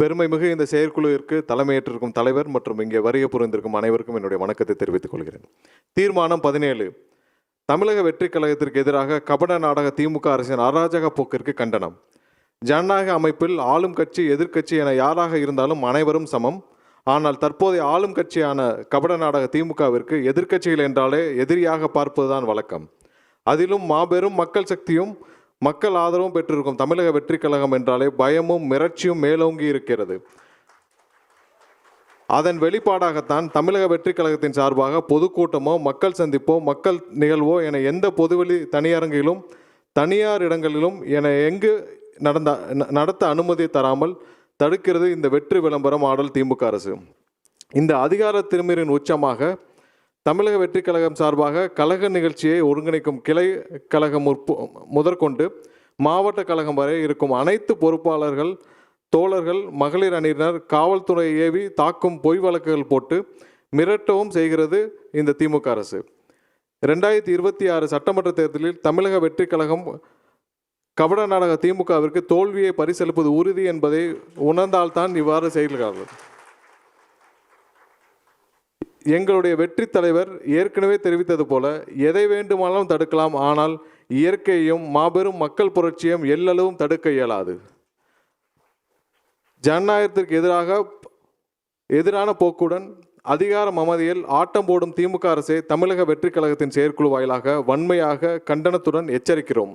பெருமை மிகு இந்த செயற்குழுவிற்கு தலைமையேற்றிருக்கும் தலைவர் மற்றும் இங்கே வருகை புரிந்திருக்கும் அனைவருக்கும் என்னுடைய வணக்கத்தை தெரிவித்துக் கொள்கிறேன். தீர்மானம் பதினேழு. தமிழக வெற்றி கழகத்திற்கு எதிராக கபட நாடக திமுக அரசின் அராஜக போக்கிற்கு கண்டனம். ஜனநாயக அமைப்பில் ஆளும் கட்சி எதிர்க்கட்சி என யாராக இருந்தாலும் அனைவரும் சமம். ஆனால் தற்போதைய ஆளும் கட்சியான கபட நாடக திமுகவிற்கு எதிர்க்கட்சிகள் என்றாலே எதிரியாக பார்ப்பதுதான் வழக்கம். அதிலும் மாபெரும் மக்கள் சக்தியும் மக்கள் ஆதரவும் பெற்றிருக்கும் தமிழக வெற்றி கழகம் என்றாலே பயமும் மிரட்சியும் மேலோங்கி இருக்கிறது. அதன் வெளிப்பாடாகத்தான் தமிழக வெற்றி கழகத்தின் சார்பாக பொதுக்கூட்டமோ மக்கள் சந்திப்போ மக்கள் நிகழ்வோ என எந்த பொதுவெளி தனியரங்கிலும் தனியார் இடங்களிலும் என எங்கு நடந்த நடத்த அனுமதி தராமல் தடுக்கிறது இந்த வெற்றி விளம்பரம் ஆடல் திமுக அரசு. இந்த அதிகார திருமீரின் உச்சமாக தமிழக வெற்றிக் கழகம் சார்பாக கழக நிகழ்ச்சியை ஒருங்கிணைக்கும் கிளை கழகம் முதற்கொண்டு மாவட்ட கழகம் வரை இருக்கும் அனைத்து பொறுப்பாளர்கள் தோழர்கள் மகளிர் அணியினர் காவல்துறை ஏவி தாக்கும் பொய் வழக்குகள் போட்டு மிரட்டவும் செய்கிறது இந்த திமுக அரசு. ரெண்டாயிரத்தி இருபத்தி ஆறு சட்டமன்ற தேர்தலில் தமிழக வெற்றி கழகம் கபட நாடக திமுகவிற்கு தோல்வியை பரிசளிப்பது உறுதி என்பதை உணர்ந்தால்தான் இவ்வாறு செயல்கிறார்கள். எங்களுடைய வெற்றி தலைவர் ஏற்கனவே தெரிவித்தது போல எதை வேண்டுமானாலும் தடுக்கலாம் ஆனால் இயற்கையையும் மாபெரும் மக்கள் புரட்சியும் எல்லளவும் தடுக்க இயலாது. ஜனநாயகத்திற்கு எதிராக எதிரான போக்குடன் அதிகார மமதியில் ஆட்டம் போடும் திமுக அரசை தமிழக வெற்றி கழகத்தின் செயற்குழு வாயிலாக வன்மையாக கண்டனத்துடன் எச்சரிக்கிறோம்.